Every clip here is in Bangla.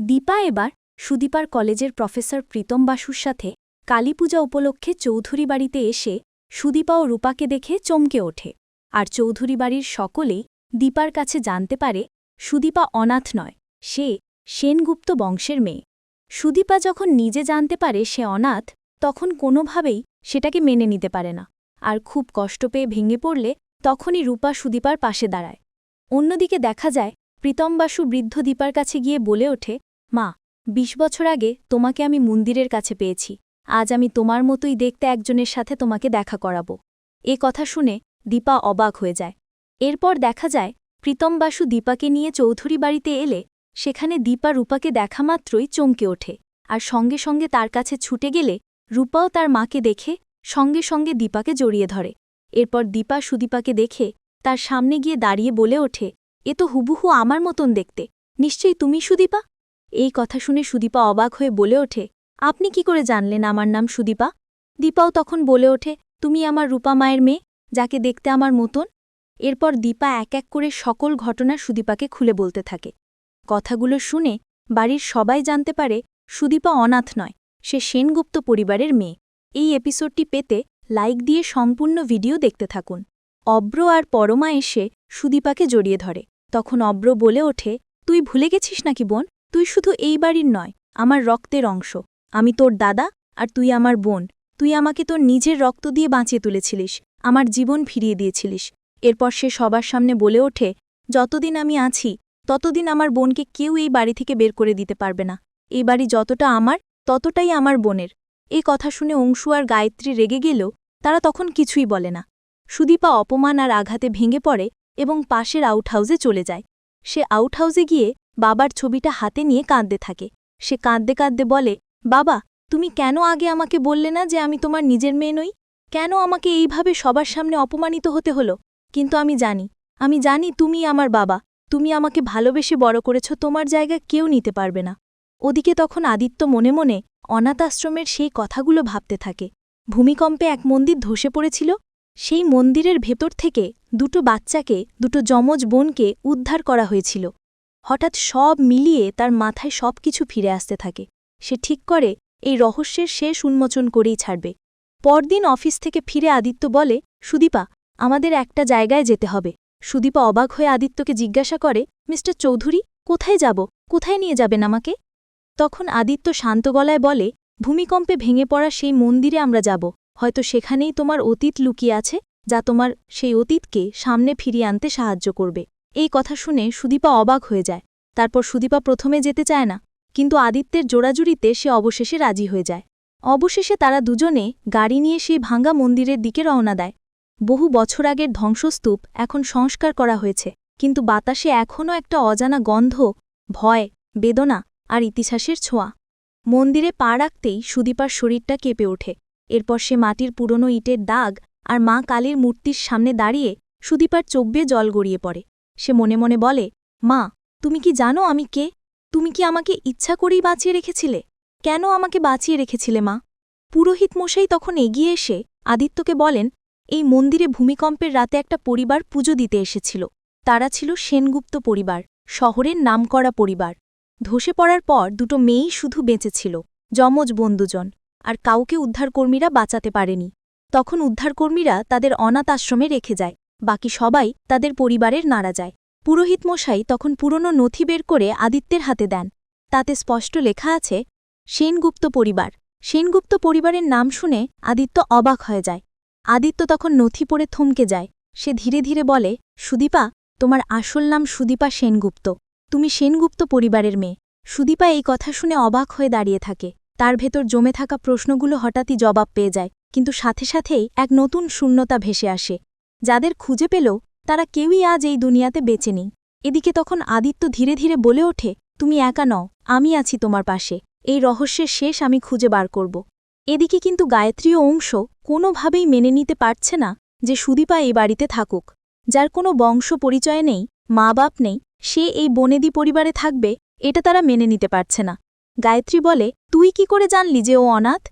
দীপা এবার সুদীপার কলেজের প্রফেসর প্রীতম বাসুর সাথে কালীপূজা উপলক্ষে চৌধুরী বাড়িতে এসে সুদীপা ও রূপাকে দেখে চমকে ওঠে। আর চৌধুরী বাড়ির সকলেই দীপার কাছে জানতে পারে, সুদীপা অনাথ নয়, সে সেনগুপ্ত বংশের মেয়ে। সুদীপা যখন নিজে জানতে পারে সে অনাথ, তখন কোনোভাবেই সেটাকে মেনে নিতে পারে না। আর খুব কষ্ট পেয়ে ভেঙে পড়লে তখনই রূপা সুদীপার পাশে দাঁড়ায়। অন্যদিকে দেখা যায়, প্রীতম বাসু বৃদ্ধ দীপার কাছে গিয়ে বলে ওঠে মা, বিশ বছর আগে তোমাকে আমি মন্দিরের কাছে পেয়েছি। আজ আমি তোমার মতোই দেখতে একজনের সাথে তোমাকে দেখা করাবো। এ কথা শুনে দীপা অবাক হয়ে যায়। এরপর দেখা যায়, প্রীতম বাসু দীপাকে নিয়ে চৌধুরী বাড়িতে এলে সেখানে দীপা রূপাকে দেখা মাত্রই চমকে ওঠে। আর সঙ্গে সঙ্গে তার কাছে ছুটে গেলে রূপাও তার মাকে দেখে সঙ্গে সঙ্গে দীপাকে জড়িয়ে ধরে। এরপর দীপা সুদীপাকে দেখে তার সামনে গিয়ে দাঁড়িয়ে বলে ওঠে, এ তো হুবুহু আমার মতন দেখতে। নিশ্চয়ই তুমি সুদীপা? এই কথা শুনে সুদীপা অবাক হয়ে বলে ওঠে, আপনি কি করে জানলেন আমার নাম সুদীপা? দীপাও তখন বলে ওঠে, তুমি আমার রূপা মায়ের মেয়ে, যাকে দেখতে আমার মতন? এরপর দীপা এক এক করে সকল ঘটনা সুদীপাকে খুলে বলতে থাকে। কথাগুলো শুনে বাড়ির সবাই জানতে পারে সুদীপা অনাথ নয়, সে সেনগুপ্ত পরিবারের মেয়ে। এই এপিসোডটি পেতে লাইক দিয়ে সম্পূর্ণ ভিডিও দেখতে থাকুন। অব্র আর পরমা এসে সুদীপাকে জড়িয়ে ধরে। তখন অব্র বলে ওঠে, তুই ভুলে গেছিস নাকি বোন? তুই শুধু এই বাড়ির নয়, আমার রক্তের অংশ। আমি তোর দাদা আর তুই আমার বোন। তুই আমাকে তোর নিজের রক্ত দিয়ে বাঁচিয়ে তুলেছিলিস, আমার জীবন ফিরিয়ে দিয়েছিলিস। এরপর সে সবার সামনে বলে ওঠে, যতদিন আমি আছি, ততদিন আমার বোনকে কেউ এই বাড়ি থেকে বের করে দিতে পারবে না। এই বাড়ি যতটা আমার, ততটাই আমার বোনের। এই কথা শুনে অংশু আর গায়ত্রী রেগে গেলেও তারা তখন কিছুই বলে না। সুদীপা অপমান আর আঘাতে ভেঙে পড়ে এবং পাশের আউটহাউসে চলে যায়। সে আউটহাউসে গিয়ে বাবার ছবিটা হাতে নিয়ে কাঁদতে থাকে। সে কাঁদতে কাঁদতে বলে, বাবা, তুমি কেন আগে আমাকে বললে না যে আমি তোমার নিজের মেয়ে নই? কেন আমাকে এইভাবে সবার সামনে অপমানিত হতে হলো? কিন্তু আমি জানি আমি জানি তুমি আমার বাবা। তুমি আমাকে ভালোবেসে বড় করেছ, তোমার জায়গা কেউ নিতে পারবে না। ওদিকে তখন আদিত্য মনে মনে অনাথাশ্রমের সেই কথাগুলো ভাবতে থাকে। ভূমিকম্পে এক মন্দির ধসে পড়েছিল সেই মন্দিরের ভেতর থেকে দুটো বাচ্চাকে, দুটো যমজ বোনকে উদ্ধার করা হয়েছিল। হঠাৎ সব মিলিয়ে তার মাথায় সব কিছু ফিরে আসতে থাকে। সে ঠিক করে, এই রহস্যের শেষ উন্মোচন করেই ছাড়বে। পরদিন অফিস থেকে ফিরে আদিত্য বলে, সুদীপা, আমাদের একটা জায়গায় যেতে হবে। সুদীপা অবাক হয়ে আদিত্যকে জিজ্ঞাসা করে, মিস্টার চৌধুরী, কোথায় যাব? কোথায় নিয়ে যাবেন আমাকে? তখন আদিত্য শান্ত গলায় বলে, ভূমিকম্পে ভেঙে পড়া সেই মন্দিরে আমরা যাব। হয়তো সেখানেই তোমার অতীত লুকিয়ে আছে, যা তোমার সেই অতীতকে সামনে ফিরিয়ে আনতে সাহায্য করবে। এই কথা শুনে সুদীপা অবাক হয়ে যায়। তারপর সুদীপা প্রথমে যেতে চায় না, কিন্তু আদিত্যের জোড়াজুড়িতে সে অবশেষে রাজি হয়ে যায়। অবশেষে তারা দুজনে গাড়ি নিয়ে সেই ভাঙ্গা মন্দিরের দিকে রওনা দেয়। বহু বছর আগের ধ্বংসস্তূপ এখন সংস্কার করা হয়েছে, কিন্তু বাতাসে এখনও একটা অজানা গন্ধ, ভয়, বেদনা আর ইতিহাসের ছোঁয়া। মন্দিরে পা রাখতেই সুদীপার শরীরটা কেঁপে ওঠে। এরপর সে মাটির পুরনো ইটের দাগ আর মা কালীর মূর্তির সামনে দাঁড়িয়ে সুদীপার চোখ বেয়ে জল গড়িয়ে পড়ে। সে মনে মনে বলে, মা, তুমি কি জানো আমি কে? তুমি কি আমাকে ইচ্ছা করেই বাঁচিয়ে রেখেছিলে? কেন আমাকে বাঁচিয়ে রেখেছিলে, মা? পুরোহিত মশাই তখন এগিয়ে এসে আদিত্যকে বলেন, এই মন্দিরে ভূমিকম্পের রাতে একটা পরিবার পুজো দিতে এসেছিল। তারা ছিল সেনগুপ্ত পরিবার, শহরের নামকরা পরিবার। ধসে পড়ার পর দুটো মেয়েই শুধু বেঁচেছিল যমজ বন্ধুজন। আর কাউকে উদ্ধারকর্মীরা বাঁচাতে পারেনি। তখন উদ্ধারকর্মীরা তাদের অনাথ আশ্রমে রেখে যায়, বাকি সবাই তাদের পরিবারের নাড়া যায়। পুরোহিত মশাই তখন পুরনো নথি বের করে আদিত্যের হাতে দেন। তাতে স্পষ্ট লেখা আছে, সেনগুপ্ত পরিবার। সেনগুপ্ত পরিবারের নাম শুনে আদিত্য অবাক হয়ে যায়। আদিত্য তখন নথি পড়ে থমকে যায়। সে ধীরে ধীরে বলে, সুদীপা, তোমার আসল নাম সুদীপা সেনগুপ্ত। তুমি সেনগুপ্ত পরিবারের মেয়ে। সুদীপা এই কথা শুনে অবাক হয়ে দাঁড়িয়ে থাকে। তার ভেতর জমে থাকা প্রশ্নগুলো হঠাৎই জবাব পেয়ে যায়, কিন্তু সাথে সাথেই এক নতুন শূন্যতা ভেসে আসে। যাদের খুঁজে পেল, তারা কেউই আজ এই দুনিয়াতে বেঁচে নেই। এদিকে তখন আদিত্য ধীরে ধীরে বলে ওঠে, তুমি একা নও, আমি আছি তোমার পাশে, এই রহস্যের শেষ আমি খুঁজে বার করব। এদিকে কিন্তু গায়ত্রীয় অংশ কোনোভাবেই মেনে নিতে পারছে না যে সুদীপা এই বাড়িতে থাকুক। যার কোনো বংশ পরিচয় নেই মা বাপ নেই, সে এই বনেদি পরিবারে থাকবে, এটা তারা মেনে নিতে পারছে না। গায়ত্রী বলে, তুই কি করে জানলি যে ও অনাথ?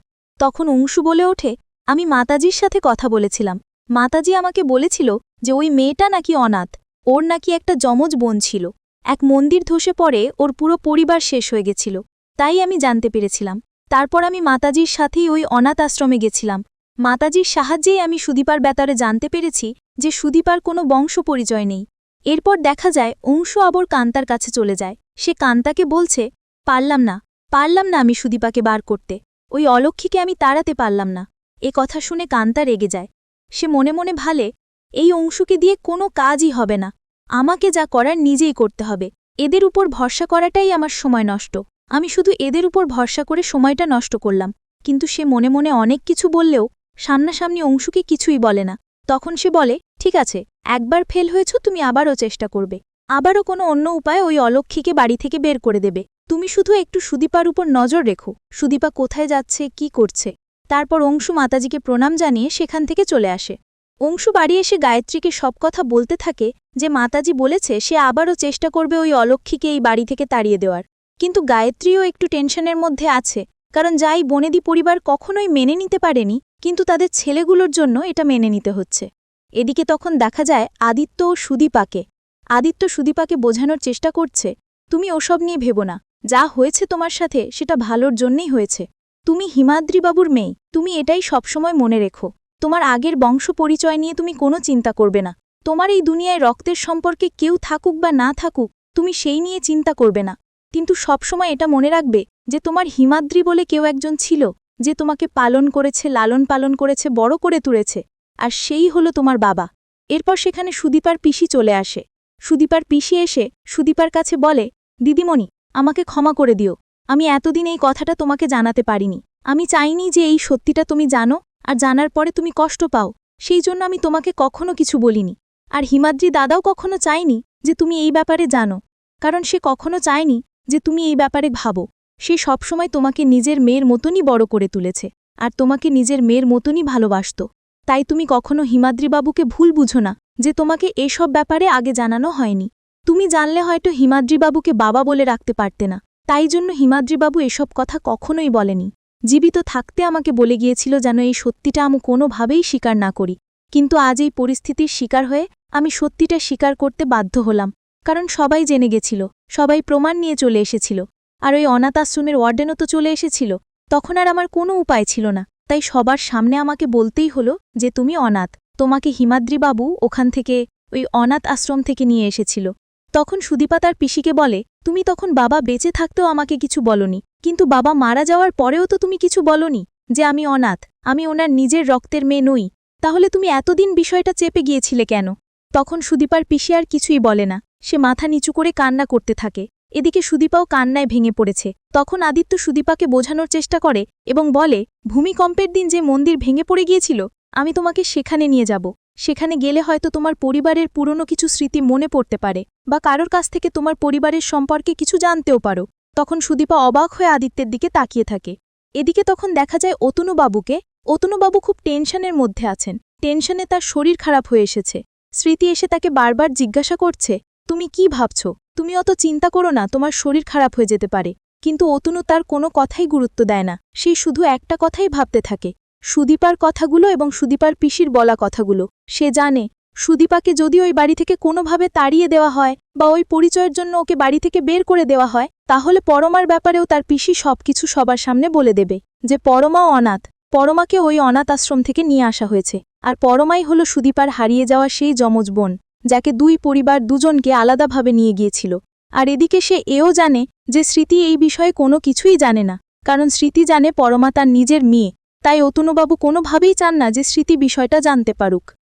তখন অংশু বলে ওঠে, আমি মাতাজির সাথে কথা বলেছিলাম। মাতাজি আমাকে বলেছিল যে ওই মেয়েটা নাকি অনাথ, ওর নাকি একটা যমজ বোন ছিল। এক মন্দির ধসে পড়ে ওর পুরো পরিবার শেষ হয়ে গেছিল। তাই আমি জানতে পেরেছিলাম। তারপর আমি মাতাজির সাথেই ওই অনাথ আশ্রমে গেছিলাম। মাতাজির সাহায্যেই আমি সুদীপার ব্যাপারে জানতে পেরেছি যে সুদীপার কোনো বংশ পরিচয় নেই। এরপর দেখা যায়, অংশ আবর কান্তার কাছে চলে যায়। সে কান্তাকে বলছে, পারলাম না। পারলাম না আমি সুদীপাকে বার করতে। ওই অলক্ষীকে আমি তাড়াতে পারলাম না। এ কথা শুনে কান্তা রেগে যায়। সে মনে মনে ভালে, এই অংশুকে দিয়ে কোনো কাজই হবে না। আমাকে যা করার নিজেই করতে হবে। এদের উপর ভরসা করাটাই আমার সময় নষ্ট। আমি শুধু এদের উপর ভরসা করে সময়টা নষ্ট করলাম। কিন্তু সে মনে মনে অনেক কিছু বললেও সামনাসামনি অংশুকে কিছুই বলে না। তখন সে বলে, ঠিক আছে, একবার ফেল হয়েছ তুমি আবারও চেষ্টা করবে। আবারও কোনো অন্য উপায় ওই অলক্ষীকে বাড়ি থেকে বের করে দেবে। তুমি শুধু একটু সুদীপার উপর নজর রেখো। সুদীপা কোথায় যাচ্ছে, কি করছে? তারপর অংশু মাতাজিকে প্রণাম জানিয়ে সেখান থেকে চলে আসে। অংশু বাড়ি এসে গায়ত্রীকে সব কথা বলতে থাকে যে মাতাজি বলেছে সে আবারও চেষ্টা করবে ওই অলক্ষীকে এই বাড়ি থেকে তাড়িয়ে দেওয়ার। কিন্তু গায়ত্রীও একটু টেনশনের মধ্যে আছে, কারণ যাই বনেদি পরিবার কখনোই মেনে নিতে পারেনি, কিন্তু তাদের ছেলেগুলোর জন্য এটা মেনে নিতে হচ্ছে। এদিকে তখন দেখা যায় আদিত্য ও সুদীপাকে। আদিত্য সুদীপাকে বোঝানোর চেষ্টা করছে, তুমি ওসব নিয়ে ভেবো না যা হয়েছে তোমার সাথে, সেটা ভালোর জন্যই হয়েছে। তুমি হিমাদ্রিবাবুর মেয়ে, তুমি এটাই সবসময় মনে রেখো। তোমার আগের বংশ পরিচয় নিয়ে তুমি কোনো চিন্তা করবে না। তোমার এই দুনিয়ায় রক্তের সম্পর্কে কেউ থাকুক বা না থাকুক, তুমি সেই নিয়ে চিন্তা করবে না। কিন্তু সবসময় এটা মনে রাখবে যে তোমার হিমাদ্রি বলে কেউ একজন ছিল, যে তোমাকে পালন করেছে, লালন পালন করেছে, বড় করে তুলেছে। আর সেই হলো তোমার বাবা। এরপর সেখানে সুদীপার পিসি চলে আসে। সুদীপার পিসি এসে সুদীপার কাছে বলে, দিদিমণি আমাকে ক্ষমা করে দিও। আমি এতদিন এই কথাটা তোমাকে জানাতে পারিনি। আমি চাইনি যে এই সত্যিটা তুমি জানো আর জানার পরে তুমি কষ্ট পাও। সেই জন্য আমি তোমাকে কখনো কিছু বলিনি। আর হিমাদ্রি দাদাও কখনো চায়নি যে তুমি এই ব্যাপারে জানো। কারণ সে কখনো চায়নি যে তুমি এই ব্যাপারে ভাবো। সে সবসময় তোমাকে নিজের মেয়ের মতনই বড় করে তুলেছে আর তোমাকে নিজের মেয়ের মতনই ভালোবাসত। তাই তুমি কখনো হিমাদ্রিবাবুকে ভুল বুঝো না যে তোমাকে এসব ব্যাপারে আগে জানানো হয়নি। তুমি জানলে হয়তো হিমাদ্রিবাবুকে বাবা বলে রাখতে পারতে না। তাই জন্য হিমাদ্রিবাবু এসব কথা কখনোই বলেনি। জীবিত থাকতে আমাকে বলে গিয়েছিল যেন এই সত্যিটা আমি কোনোভাবেই স্বীকার না করি। কিন্তু আজ এই পরিস্থিতির শিকার হয়ে আমি সত্যিটা স্বীকার করতে বাধ্য হলাম। কারণ সবাই জেনে গেছিল, সবাই প্রমাণ নিয়ে চলে এসেছিল। আর ওই অনাথ আশ্রমের ওয়ার্ডেনও তো চলে এসেছিল। তখন আর আমার কোনো উপায় ছিল না। তাই সবার সামনে আমাকে বলতেই হলো যে, তুমি অনাথ। তোমাকে হিমাদ্রিবাবু ওখান থেকে, ওই অনাথ আশ্রম থেকে নিয়ে এসেছিল। তখন সুদীপা তার পিসিকে বলে, তুমি তখন বাবা বেঁচে থাকতেও আমাকে কিছু বলনি। কিন্তু বাবা মারা যাওয়ার পরেও তো তুমি কিছু বলনি যে আমি অনাথ, আমি ওনার নিজের রক্তের মেয়ে নই। তাহলে তুমি এতদিন বিষয়টা চেপে গিয়েছিলে কেন? তখন সুদীপার পিসি আর কিছুই বলে না। সে মাথা নিচু করে কান্না করতে থাকে। এদিকে সুদীপাও কান্নায় ভেঙে পড়েছে। তখন আদিত্য সুদীপাকে বোঝানোর চেষ্টা করে এবং বলে, ভূমিকম্পের দিন যে মন্দির ভেঙে পড়ে গিয়েছিল, আমি তোমাকে সেখানে নিয়ে যাব। সেখানে গেলে হয়তো তোমার পরিবারের পুরনো কিছু স্মৃতি মনে পড়তে পারে বা কারোর কাছ থেকে তোমার পরিবারের সম্পর্কে কিছু জানতেও পারো। তখন সুদীপা অবাক হয়ে আদিত্যের দিকে তাকিয়ে থাকে। এদিকে তখন দেখা যায় অতনুবাবুকে। অতনুবাবু খুব টেনশনের মধ্যে আছেন। টেনশনে তার শরীর খারাপ হয়ে এসেছে। স্মৃতি এসে তাকে বারবার জিজ্ঞাসা করছে, তুমি কি ভাবছ? তুমি অত চিন্তা করো না, তোমার শরীর খারাপ হয়ে যেতে পারে। কিন্তু অতনু তার কোনো কথাই গুরুত্ব দেয় না। সেই শুধু একটা কথাই ভাবতে থাকে সুদীপার কথাগুলো এবং সুদীপার পিসির বলা কথাগুলো। সে জানে, সুদীপাকে যদি ওই বাড়ি থেকে কোনোভাবে তাড়িয়ে দেওয়া হয় বা ওই পরিচয়ের জন্য ওকে বাড়ি থেকে বের করে দেওয়া হয়, তাহলে পরমার ব্যাপারেও তার পিসি সবকিছু সবার সামনে বলে দেবে যে পরমাও অনাথ। পরমাকে ওই অনাথ আশ্রম থেকে নিয়ে আসা হয়েছে। আর পরমাই হল সুদীপার হারিয়ে যাওয়া সেই যমজ বোন, যাকে দুই পরিবার দুজনকে আলাদাভাবে নিয়ে গিয়েছিল। আর এদিকে সে এও জানে যে স্মৃতি এই বিষয়ে কোনো কিছুই জানে না, কারণ স্মৃতি জানে পরমা তার নিজের মেয়ে। তাই অতনুবাবু কোনোভাবেই চান না যে স্মৃতি বিষয়টা জানতে পারুক।